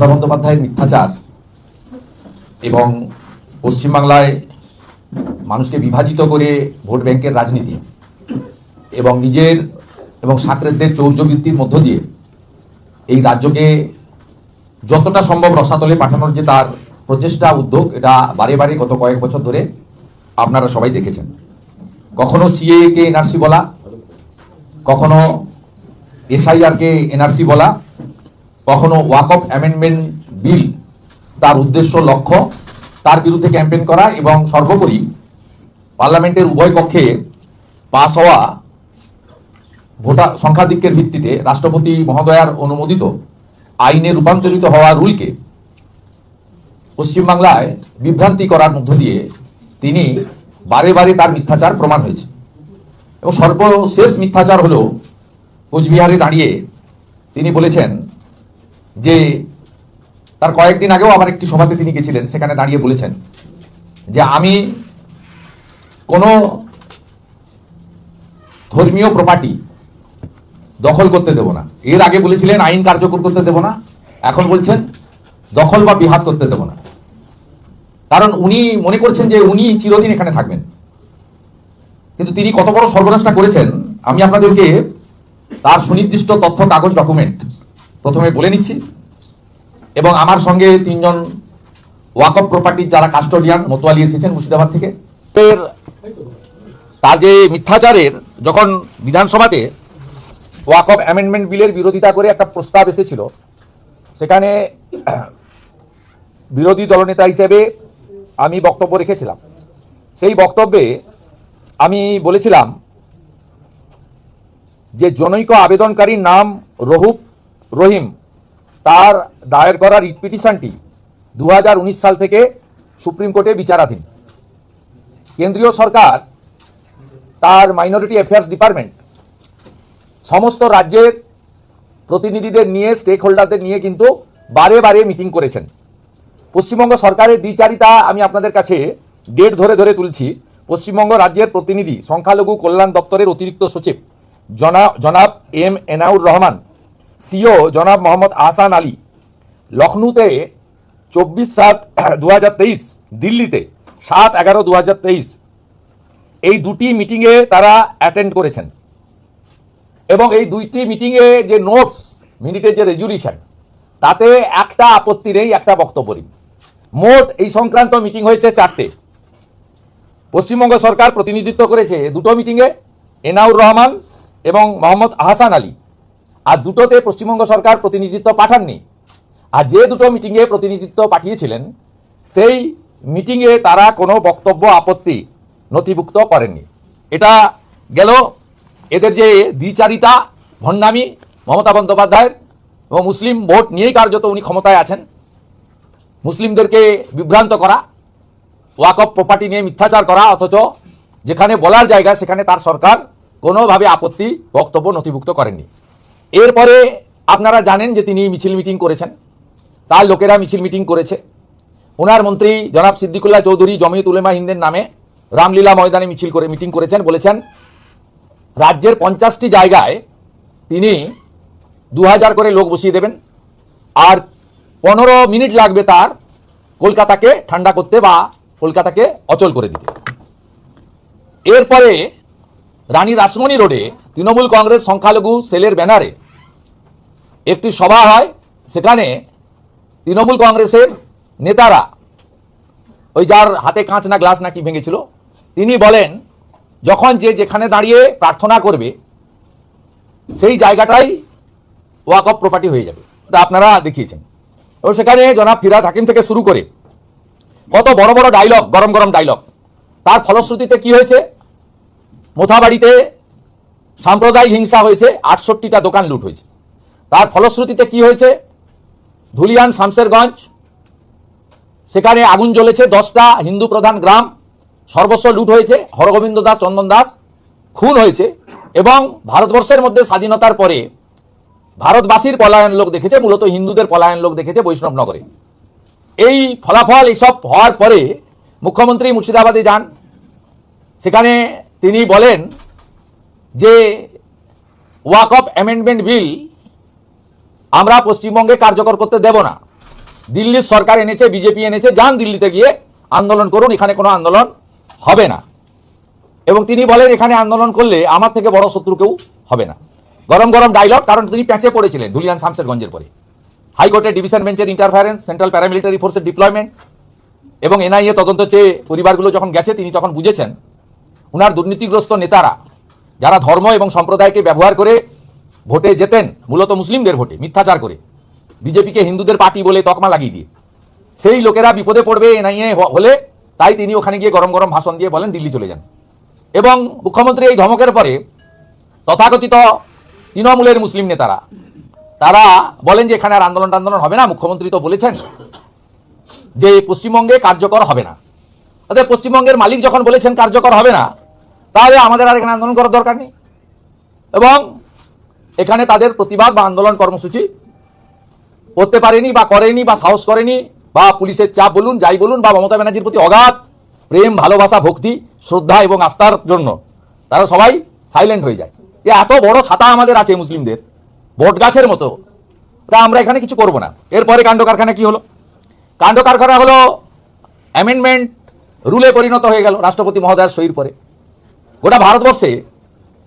মমতা বন্দ্যোপাধ্যায়ের মিথ্যাচার এবং পশ্চিমবাংলায় মানুষকে বিভাজিত করে ভোট ব্যাংকের রাজনীতি এবং নিজের এবং সাকরেদদের চৌর্যবৃত্তির মধ্য দিয়ে এই রাজ্যকে যতটা সম্ভব রসাতলে পাঠানোর যে তার প্রচেষ্টা, উদ্যোগ, এটা বারে বারে গত কয়েক বছর ধরে আপনারা সবাই দেখেছেন। কখনো সিএ কে এনআরসি বলা, কখনো এসআইআর কে এনআরসি বলা কখনো ওয়াক অফ অ্যামেন্ডমেন্ট বিল তার উদ্দেশ্য, লক্ষ্য তার বিরুদ্ধে ক্যাম্পেইন করা এবং সর্বোপরি পার্লামেন্টের উভয় কক্ষে পাস হওয়া ভোটার সংখ্যাধিক্যের ভিত্তিতে রাষ্ট্রপতি মহোদয়ার অনুমোদিত আইনে রূপান্তরিত হওয়া রুলকে পশ্চিমবাংলায় বিভ্রান্তি করার মধ্য দিয়ে তিনি বারে বারে তার মিথ্যাচার প্রমাণ হয়েছে। এবং সর্বশেষ মিথ্যাচার হল কোচবিহারে দাঁড়িয়ে তিনি বলেছেন যে তার কয়েকদিন আগেও আমার একটি সভাতে তিনি গেছিলেন, সেখানে দাঁড়িয়ে বলেছেন যে আমি কোনো ধর্মীয় প্রপার্টি দখল করতে দেব না। এর আগে বলেছিলেন আইন কার্যকর করতে দেব না, এখন বলছেন দখল বা বিহাত করতে দেব না। কারণ উনি মনে করছেন যে উনি চিরদিন এখানে থাকবেন। কিন্তু তিনি কত বড় সর্বনাশটা করেছেন, আমি আপনাদেরকে তার সুনির্দিষ্ট তথ্য, কাগজ ডকুমেন্ট প্রথমে বলে নিচ্ছি, এবং আমার সঙ্গে তিনজন ওয়াকফ প্রপার্টির যারা কাস্টোডিয়ান মতোয়ালি এসেছেন মুর্শিদাবাদ থেকে এর যে মিথ্যাচারের যখন বিধানসভাতে ওয়াকফ অ্যামেন্ডমেন্ট বিলের বিরোধিতা করে একটা প্রস্তাব এসেছিল, সেখানে বিরোধী দলনেতা হিসেবে আমি বক্তব্য রেখেছিলাম। সেই বক্তব্যে আমি বলেছিলাম যে জনৈক আবেদনকারীর নাম রহুব রহিম, তার দায়ের করা রিট পিটিশনটি দু হাজার উনিশ সাল থেকে সুপ্রিম কোর্টে বিচারাধীন। কেন্দ্রীয় সরকার, তার মাইনরিটি অ্যাফেয়ার্স ডিপার্টমেন্ট, সমস্ত রাজ্যের প্রতিনিধিদের নিয়ে স্টেক হোল্ডারদের নিয়ে কিন্তু বারে বারে মিটিং করেছেন। পশ্চিমবঙ্গ সরকারের দ্বিচারিতা আমি আপনাদের কাছে ডেট ধরে ধরে তুলছি। পশ্চিমবঙ্গ রাজ্যের প্রতিনিধি, সংখ্যালঘু কল্যাণ দপ্তরের অতিরিক্ত সচিব জনাব জনাব এম এনাউর রহমান সিও জনাব মোহাম্মদ আহসান আলী লখনৌতে চব্বিশ সাত দু দিল্লিতে সাত এগারো দু এই দুটি মিটিংয়ে তারা অ্যাটেন্ড করেছেন। এবং এই দুইটি মিটিংয়ে যে নোটস মিনিটের যে রেজুলিউশন তাতে একটা আপত্তি নেই, একটা বক্তব্য নেই। মোট এই সংক্রান্ত মিটিং হয়েছে চারটে। পশ্চিমবঙ্গ সরকার প্রতিনিধিত্ব করেছে দুটো মিটিংয়ে, এনাউর রহমান এবং মোহাম্মদ আহসান আলী। আর দুটোতে পশ্চিমবঙ্গ সরকার প্রতিনিধিত্ব পাঠাননি। আর যে দুটো মিটিংয়ে প্রতিনিধিত্ব পাঠিয়েছিলেন, সেই মিটিংয়ে তারা কোনো বক্তব্য আপত্তি নথিভুক্ত করেননি। এটা গেল এদের যে দ্বিচারিতা, ভণ্ডামি, মমতা বন্দ্যোপাধ্যায়ের এবং মুসলিম ভোট নিয়েই কার্যত উনি ক্ষমতায় আছেন। মুসলিমদেরকে বিভ্রান্ত করা ওয়াকফ প্রপার্টি নিয়ে মিথ্যাচার করা, অথচ যেখানে বলার জায়গা, সেখানে তার সরকার কোনোভাবে আপত্তি, বক্তব্য নথিভুক্ত করেননি। এরপরে আপনারা জানেন যে তিনি মিছিল মিটিং করেছেন। তার লোকেরা মিছিল মিটিং করেছে। ওনার মন্ত্রী জনাব সিদ্দিকুল্লাহ চৌধুরী জমিয়ত উলেমা হিন্দের নামে রামলীলা ময়দানে মিছিল করে মিটিং করেছেন, বলেছেন, রাজ্যের পঞ্চাশটি জায়গায় তিনি দু হাজার করে লোক বসিয়ে দেবেন আর পনেরো মিনিট লাগবে তার কলকাতাকে ঠান্ডা করতে বা কলকাতাকে অচল করে দিতে। এরপরে রানী রাসমণি রোডে তৃণমূল কংগ্রেস সংখ্যালঘু সেলের ব্যানারে একটি সভা হয়, সেখানে তৃণমূল কংগ্রেসের নেতারা, ওই যার হাতে কাঁচ না গ্লাস নাকি ভেঙেছিল, তিনি বলেন, যখন যে যেখানে দাঁড়িয়ে প্রার্থনা করবে, সেই জায়গাটাই ওয়াক অফ প্রপার্টি হয়ে যাবে। এটা আপনারা দেখিয়েছেন। এবং সেখানে জনাব ফিরাদ হাকিম থেকে শুরু করে কত বড় বড় ডায়লগ গরম গরম ডায়লগ তার ফলশ্রুতিতে কি হয়েছে? মোথাবাড়িতে সাম্প্রদায়িক হিংসা হয়েছে, আটষট্টিটা দোকান লুট হয়েছে। তার ফলশ্রুতিতে কি হয়েছে? ধুলিয়ান শামসেরগঞ্জ, সেখানে আগুন জ্বলেছে দশটা হিন্দু প্রধান গ্রাম, সর্বস্ব লুট হয়েছে, হরগোবিন্দ দাস, চন্দন দাস, খুন হয়েছে এবং ভারতবর্ষের মধ্যে স্বাধীনতার পরে ভারতবাসীর পলায়ন লোক দেখেছে, মূলত হিন্দুদের পলায়ন লোক দেখেছে বৈষ্ণবনগরে এই ফলাফল এইসব হওয়ার পরে মুখ্যমন্ত্রী মুর্শিদাবাদে যান। সেখানে তিনি বলেন যে, ওয়াক অফ অ্যামেন্ডমেন্ট বিল আমরা পশ্চিমবঙ্গে কার্যকর করতে দেব না। দিল্লির সরকার এনেছে, বিজেপি এনেছে, যান দিল্লিতে গিয়ে আন্দোলন করুন, এখানে কোনো আন্দোলন হবে না। এবং তিনি বলেন, এখানে আন্দোলন করলে আমার থেকে বড় শত্রু কেউ হবে না। গরম গরম ডায়লগ কারণ তিনি প্যাঁচে পড়েছিলেন ধুলিয়ান শামসেরগঞ্জের পরে। হাইকোর্টের ডিভিশন বেঞ্চের ইন্টারফারেন্স সেন্ট্রাল প্যারামিলিটারি ফোর্সের ডিপ্লয়মেন্ট এবং এনআইএ তদন্ত চেয়ে পরিবারগুলো যখন গেছে, তিনি তখন বুঝেছেন, উনার দুর্নীতিগ্রস্ত নেতারা, যারা ধর্ম এবং সম্প্রদায়কে ব্যবহার করে ভোটে যেতেন, মূলত মুসলিমদের ভোটে, মিথ্যাচার করে। বিজেপিকে হিন্দুদের পার্টি বলে তকমা লাগিয়ে দিয়ে। সেই লোকেরা বিপদে পড়বে এনআইএ হলে, তাই তিনি ওখানে গিয়ে গরম গরম ভাষণ দিয়ে বলেন, দিল্লি চলে যান। এবং মুখ্যমন্ত্রী এই ধমকের পরে তথাকথিত তৃণমূলের মুসলিম নেতারা, তারা বলেন যে এখানে আর আন্দোলন টান্দোলন হবে না, মুখ্যমন্ত্রী তো বলেছেন যে পশ্চিমবঙ্গে কার্যকর হবে না। অর্থাৎ পশ্চিমবঙ্গের মালিক যখন বলেছেন কার্যকর হবে না, তাহলে আমাদের আর এখানে আন্দোলন করার দরকার নেই। এবং এখানে তাদের প্রতিবাদ বা আন্দোলন কর্মসূচি করতে পারেনি বা করেনি বা সাহস করেনি বা পুলিশের চাপ বলুন, যাই বলুন, বা মমতা ব্যানার্জির প্রতি অগাধ প্রেম, ভালোবাসা, ভক্তি, শ্রদ্ধা এবং আস্থার জন্য তারা সবাই সাইলেন্ট হয়ে যায়। এ এত বড় ছাতা আমাদের আছে মুসলিমদের, বট গাছের মতো। তা আমরা এখানে কিছু করব না। এরপরে কাণ্ড কারখানা কি হলো? কাণ্ড কারখানা হলো অ্যামেন্ডমেন্ট রুলে পরিণত হয়ে গেল রাষ্ট্রপতি মহোদয়ের সইর পরে। গোটা ভারতবর্ষে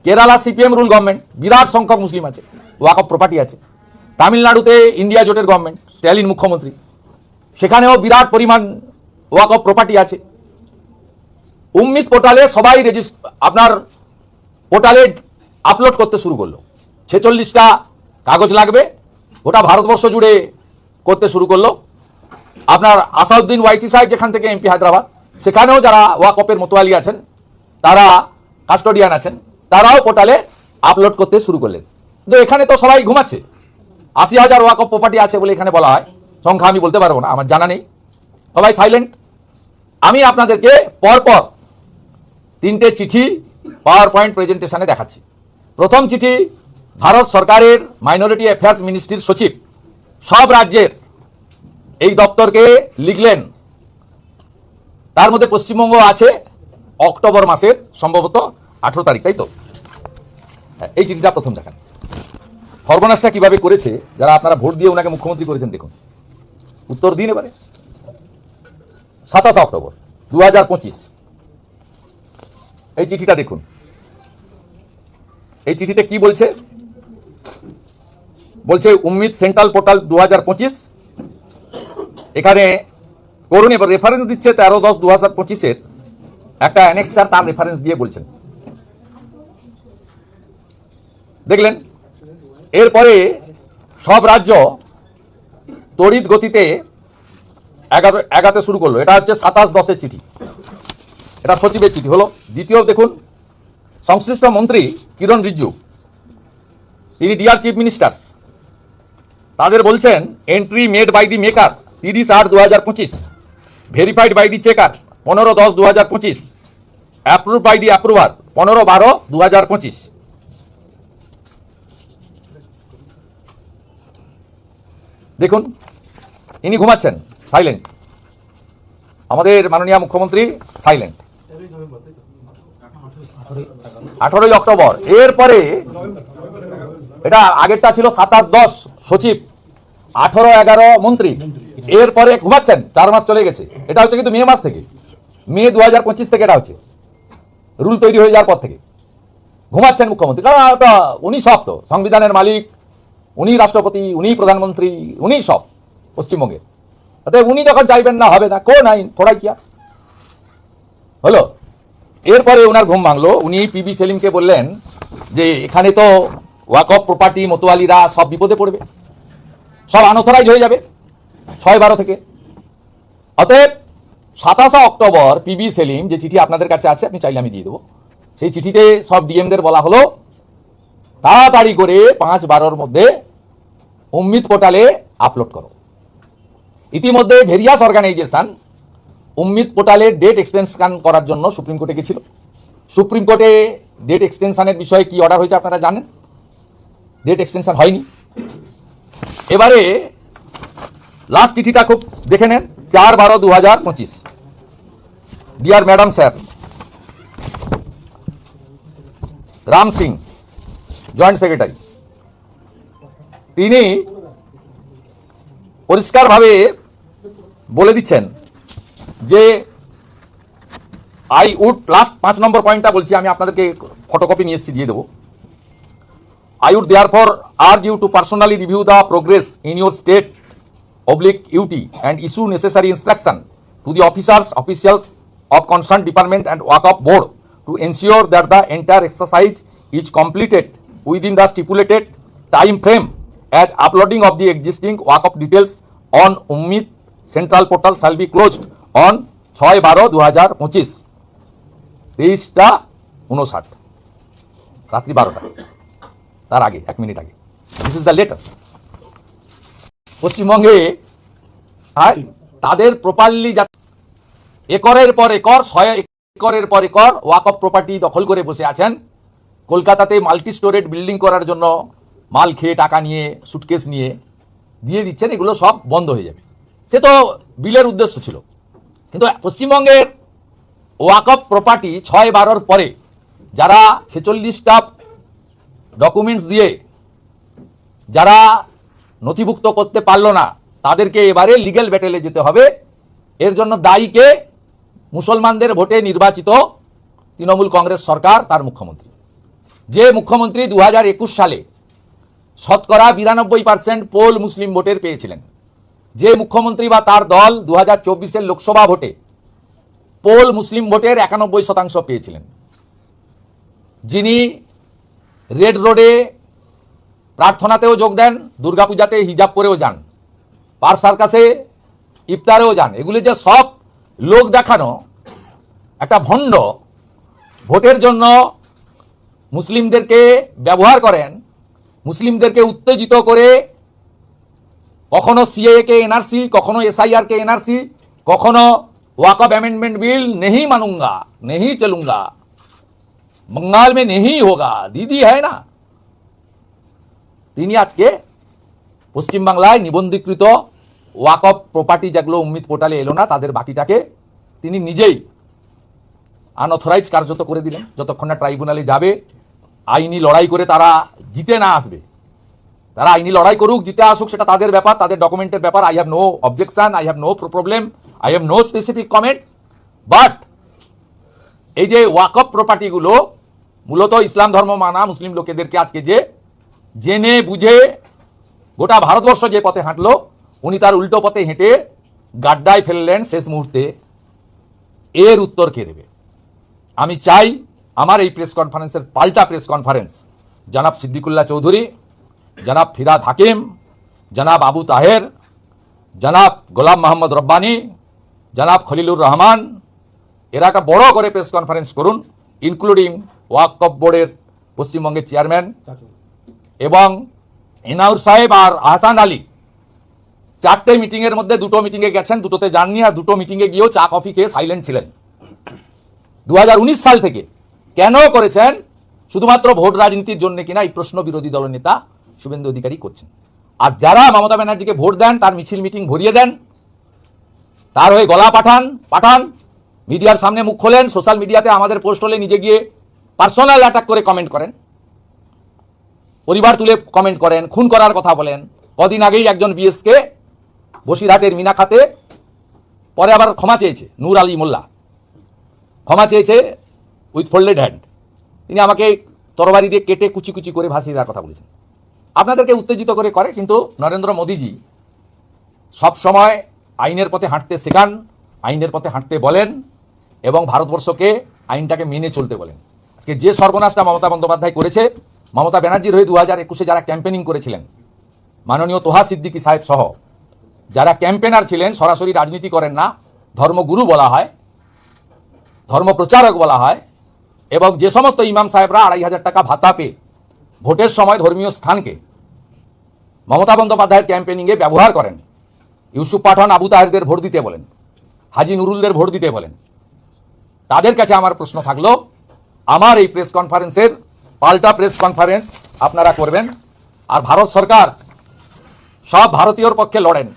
কেরালা সিপিএম রুল গভর্নমেন্ট বিরাট সংখ্যক মুসলিম আছে ওয়াক অফ প্রপার্টি আছে তামিলনাড়ুতে ইন্ডিয়া জোটের গভর্নমেন্ট স্ট্যালিন মুখ্যমন্ত্রী সেখানেও বিরাট পরিমাণ ওয়াক অফ প্রপার্টি আছে। উম্মিদ পোর্টালে সবাই রেজিস্ট আপনার পোর্টালে আপলোড করতে শুরু করল। ছেচল্লিশটা কাগজ লাগবে, গোটা ভারতবর্ষ জুড়ে করতে শুরু করল। আপনার আসাউদ্দিন ওয়াইসি সাহেব যেখান থেকে এমপি হায়দ্রাবাদ, সেখানেও যারা ওয়াকপের মতোয়ালি আছেন, তারা কাস্টোডিয়ান আছেন। তারাও পোর্টালে আপলোড করতে শুরু করলেন। কিন্তু এখানে তো সবাই ঘুমাচ্ছে। আশি হাজার ওয়াক অফ প্রপার্টি আছে বলে এখানে বলা হয়। সংখ্যা আমি বলতে পারব না, আমার জানা নেই। সবাই সাইলেন্ট আমি আপনাদেরকে পরপর তিনটে চিঠি পাওয়ার পয়েন্ট প্রেজেন্টেশনে দেখাচ্ছি। প্রথম চিঠি, ভারত সরকারের মাইনরিটি অ্যাফেয়ার্স মিনিস্ট্রির সচিব। সব রাজ্যের এই দপ্তরকে লিখলেন। তার মধ্যে পশ্চিমবঙ্গ আছে, অক্টোবর মাসের সম্ভবত আঠেরো তারিখ, তাই তো? এই চিঠিটা প্রথম দেখান। সর্বনাশটা কীভাবে করেছে, যারা আপনারা ভোট দিয়ে ওনাকে মুখ্যমন্ত্রী করেছেন দেখুন। উত্তর দিন এবারে। সাতাশ অক্টোবর দু এই চিঠিটা দেখুন। এই চিঠিতে কি বলছে? বলছে, উম্মিদ সেন্ট্রাল পোর্টাল দু হাজার পঁচিশ। এখানে করুন এবার রেফারেন্স দিচ্ছে তেরো দশ দু হাজার পঁচিশের। একটা অ্যানেক্সার তার রেফারেন্স দিয়ে বলছেন। দেখলেন? এরপরে সব রাজ্য তড়িৎ গতিতে এগারো এগাতে শুরু করল। এটা হচ্ছে সাতাশ দশের চিঠি। এটা সচিবের চিঠি। হলো, দ্বিতীয় দেখুন, সংশ্লিষ্ট মন্ত্রী কিরণ রিজিজু, তিনি ডিআর চিফ মিনিস্টার্স। তাদের বলছেন entry made by the maker তিরিশ আট দু হাজার পঁচিশ। ভেরিফাইড বাই দি চেকার পনেরো দশ দু হাজার পঁচিশ। অ্যাপ্রুভ বাই দি অ্যাপ্রুভার পনেরো বারো দু হাজার পঁচিশ। দেখুন, ইনি ঘুমাচ্ছেন সাইলেন্ট আমাদের মাননীয় মুখ্যমন্ত্রী সাইলেন্ট আঠারোই অক্টোবর। এরপরে, এটা আগেরটা ছিল সাতাশ দশ, সচিব। আঠারো এগারো, মন্ত্রী। এরপরে ঘুমাচ্ছেন, চার মাস চলে গেছে। এটা হচ্ছে কিন্তু মে মাস থেকে। মে দু থেকে এটা হচ্ছে। রুল তৈরি হয়ে যাওয়ার পর থেকে। ঘুমাচ্ছেন মুখ্যমন্ত্রী। কারণ উনি সব তো সংবিধানের মালিক উনি রাষ্ট্রপতি, উনি প্রধানমন্ত্রী, উনি সব পশ্চিমবঙ্গের অতএব উনি যখন চাইবেন না, হবে না কোন আইন থোড়াই কি? হলো? এরপরে ওনার ঘুম ভাঙলো। উনি পিবি সেলিমকে বললেন যে, এখানে তো ওয়াকফ প্রপার্টি, মতোয়ালিরা সব বিপদে পড়বে। সব আনথরাইজ হয়ে যাবে, ছয় বারো থেকে। অতএব সাতাশে অক্টোবর পিবি সেলিম যে চিঠি আপনাদের কাছে আছে, আপনি চাইলে আমি দিয়ে দেবো। সেই চিঠিতে সব ডিএমদের বলা হলো তাড়াতাড়ি করে পাঁচ বারোর মধ্যে উম্মিদ পোর্টালে আপলোড করো। ইতিমধ্যে ভেরিয়াস অর্গানাইজেশন উম্মিদ পোর্টালে ডেট এক্সটেনশন করার জন্য সুপ্রিম কোর্টে গেছিল। সুপ্রিম কোর্টে ডেট এক্সটেনশনের বিষয়ে কি অর্ডার হয়েছে আপনারা জানেন? ডেট এক্সটেনশন হয়নি। এবারে লাস্ট চিঠিটা খুব দেখে নেন, চার বারো দু হাজার পঁচিশ। Dear madam sir Ram Singh joint secretary. তিনি পরিষ্কারভাবে বলে দিচ্ছেন যে আই উড লাস্ট পাঁচ নম্বর পয়েন্টটা বলছি, আমি আপনাদেরকে ফটোকপি নিয়ে এসেছি, দিয়ে দেবো। I would therefore urge you to personally review the progress in your state oblique UT and issue necessary instruction to the officers official of concern department and Waqf board to ensure that the entire exercise is completed within the stipulated time frame as uploading of the existing work of details on Ummid central portal shall be closed on ছয় বারো দু হাজার পঁচিশ। তেইশটা উনষাট রাত্রি বারোটা। তার আগে, এক মিনিট আগে। দিস ইজ দ্য লেটার পশ্চিমবঙ্গে তাদের প্রপারলি একরের পর একর, ছয় একরের পর একর ওয়াক অফ প্রপার্টি দখল করে বসে আছেন কলকাতাতে মাল্টি স্টোরেড বিল্ডিং করার জন্য মাল খেয়ে টাকা নিয়ে সুটকেস নিয়ে দিয়ে দিচ্ছেন, এগুলো সব বন্ধ হয়ে যাবে। সে তো বিলের উদ্দেশ্য ছিল। কিন্তু পশ্চিমবঙ্গের ওয়াক অফ প্রপার্টি ছয় বারোর পরে যারা ছেচল্লিশটা ডকুমেন্টস দিয়ে যারা নথিভুক্ত করতে পারল না, তাদেরকে এবারে লিগ্যাল ব্যাটেলে যেতে হবে। এর জন্য দায়ীকে মুসলমানদের ভোটে নির্বাচিত তৃণমূল কংগ্রেস সরকার, তার মুখ্যমন্ত্রী। যে মুখ্যমন্ত্রী দু হাজার একুশ সালে শতকরা বিরানব্বই পার্সেন্ট পোল মুসলিম ভোটের পেয়েছিলেন, যে মুখ্যমন্ত্রী বা তার দল দু হাজার চব্বিশের লোকসভা ভোটে পোল মুসলিম ভোটের একানব্বই শতাংশ পেয়েছিলেন। যিনি রেড রোডে প্রার্থনাতেও যোগ দেন, দুর্গাপূজাতে হিজাব পরেও যান, পার সার্কাসে ইফতারেও যান, এগুলি যে সব লোক দেখানো একটা ভণ্ড ভোটের জন্য মুসলিমদেরকে ব্যবহার করেন, মুসলিমদেরকে উত্তেজিত করে কখনো সিএ কে এনআরসি কখনো এসআইআর কে এনআরসি কখনো वाकफ अमेंडमेंट बिल नहीं मानूंगा नहीं चलूंगा बंगाल में नहीं होगा দিদি है না। তিনি আজকে পশ্চিমবাংলায় নিবন্ধীকৃত অফ প্রপার্টি যেগুলো উম্মিদ পোর্টালে এলো না, তাদের বাকিটাকে তিনি নিজেই আনঅথরাইজ কার্যত করে দিলেন। যতক্ষণ না ট্রাইব্যুনালে যাবে আইনি লড়াই করে তারা জিতে না আসবে। তারা আইনি লড়াই করুক, জিতে আসুক, সেটা তাদের ব্যাপার, তাদের ডকুমেন্টের ব্যাপার। I have no objection I have no problem I have no specific comment but এই যে ওয়াকফ প্রপার্টিগুলো মূলত ইসলাম ধর্ম মানা মুসলিম লোকেদেরকে আজকে যে জেনে, বুঝে গোটা ভারতবর্ষ যে পথে হাঁটলো, উনি তার উল্টো পথে হেঁটে গাড্ডায় ফেললেন শেষ মুহূর্তে। এর উত্তর কে দেবে? আমি চাই আমার এই প্রেস কনফারেন্সের পাল্টা প্রেস কনফারেন্স জনাব সিদ্দিকুল্লাহ চৌধুরী, জনাব ফিরাদ হাকিম, জনাব আবু তাহের, জনাব গোলাম মোহাম্মদ রব্বানি, জনাব খলিলুর রহমান, এরা একটা বড় করে প্রেস কনফারেন্স করুন ইনক্লুডিং ওয়াকফ বোর্ডের পশ্চিমবঙ্গের চেয়ারম্যান এবং এনাউর সাহেব আর আহসান আলী। চারটে মিটিংয়ের মধ্যে দুটো মিটিংয়ে গেছেন, দুটোতে যাননি আর দুটো মিটিংয়ে গিয়েও চা, কফি খেয়ে সাইলেন্ট ছিলেন। দু হাজার উনিশ সাল থেকে কেন করেছেন? শুধুমাত্র ভোট রাজনীতির জন্য কিনা এই প্রশ্ন বিরোধী দলনেতা শুভেন্দু অধিকারী করছেন। আর যারা মমতা ব্যানার্জিকে ভোট দেন, তার মিছিল মিটিং ভরিয়ে দেন, তার হয়ে গলা পাঠান পাঠান, মিডিয়ার সামনে মুখ খোলেন, সোশ্যাল মিডিয়াতে আমাদের পোস্ট হলে নিজে গিয়ে পার্সোনাল অ্যাটাক করে কমেন্ট করেন, পরিবার তুলে কমেন্ট করেন, খুন করার কথা বলেন। কদিন আগেই একজন বিএসকে বসিরহাটের মিনা খাতে পরে আবার ক্ষমা চেয়েছে, নূর আলী মোল্লা। ক্ষমা চেয়েছে উইথ ফোল্ডেড হ্যান্ড। তিনি আমাকে তরবারি দিয়ে কেটে কুচি কুচি করে ভাসিয়ে দেওয়ার কথা বলেছেন। আপনাদেরকে উত্তেজিত করে করে, কিন্তু নরেন্দ্র মোদীজি সবসময় আইনের পথে হাঁটতে শেখান, আইনের পথে হাঁটতে বলেন এবং ভারতবর্ষকে আইনটাকে মেনে চলতে বলেন। আজকে যে সর্বনাশটা মমতা বন্দ্যোপাধ্যায় করেছে, মমতা ব্যানার্জির হয়ে দু হাজার একুশে যারা ক্যাম্পেনিং করেছিলেন, মাননীয় তোহা সিদ্দিকী সাহেব সহ, যারা ক্যাম্পেনার ছিলেন, সরাসরি রাজনীতি করেন না, ধর্মগুরু বলা হয় ধর্ম প্রচারক বলা হয় এবং যে সমস্ত ইমাম সাহেবরা আড়াই হাজার টাকা ভাতা পেয়ে ভোটের সময় ধর্মীয় স্থানকে মমতা বন্দ্যোপাধ্যায়ের ক্যাম্পেনিংয়ে ব্যবহার করেন, ইউসুফ পাঠান আবু তাহেরদের ভোট দিতে বলেন, হাজি নুরুলদের ভোট দিতে বলেন। তাদের কাছে আমার প্রশ্ন থাকল, আমার এই প্রেস কনফারেন্সের পাল্টা প্রেস কনফারেন্স আপনারা করবেন আর ভারত সরকার সব ভারতীয়র পক্ষে লড়েন।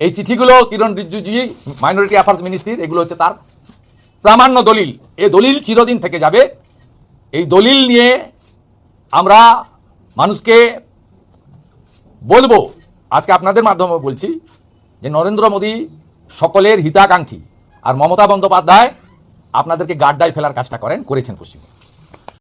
এই চিঠিগুলো কিরণ রিজিজুজি মাইনরিটি অ্যাফেয়ার্স মিনিস্ট্রির এগুলো হচ্ছে তার প্রামাণ্য দলিল। এ দলিল চিরদিন থেকে যাবে। এই দলিল নিয়ে আমরা মানুষকে বলব, আজকে আপনাদের মাধ্যমে বলছি, যে নরেন্দ্র মোদী সকলের হিতাকাঙ্ক্ষী। আর মমতা বন্দ্যোপাধ্যায় আপনাদেরকে গাড্ডায় ফেলার কাজটা করেন, করেছেন পশ্চিমবঙ্গে।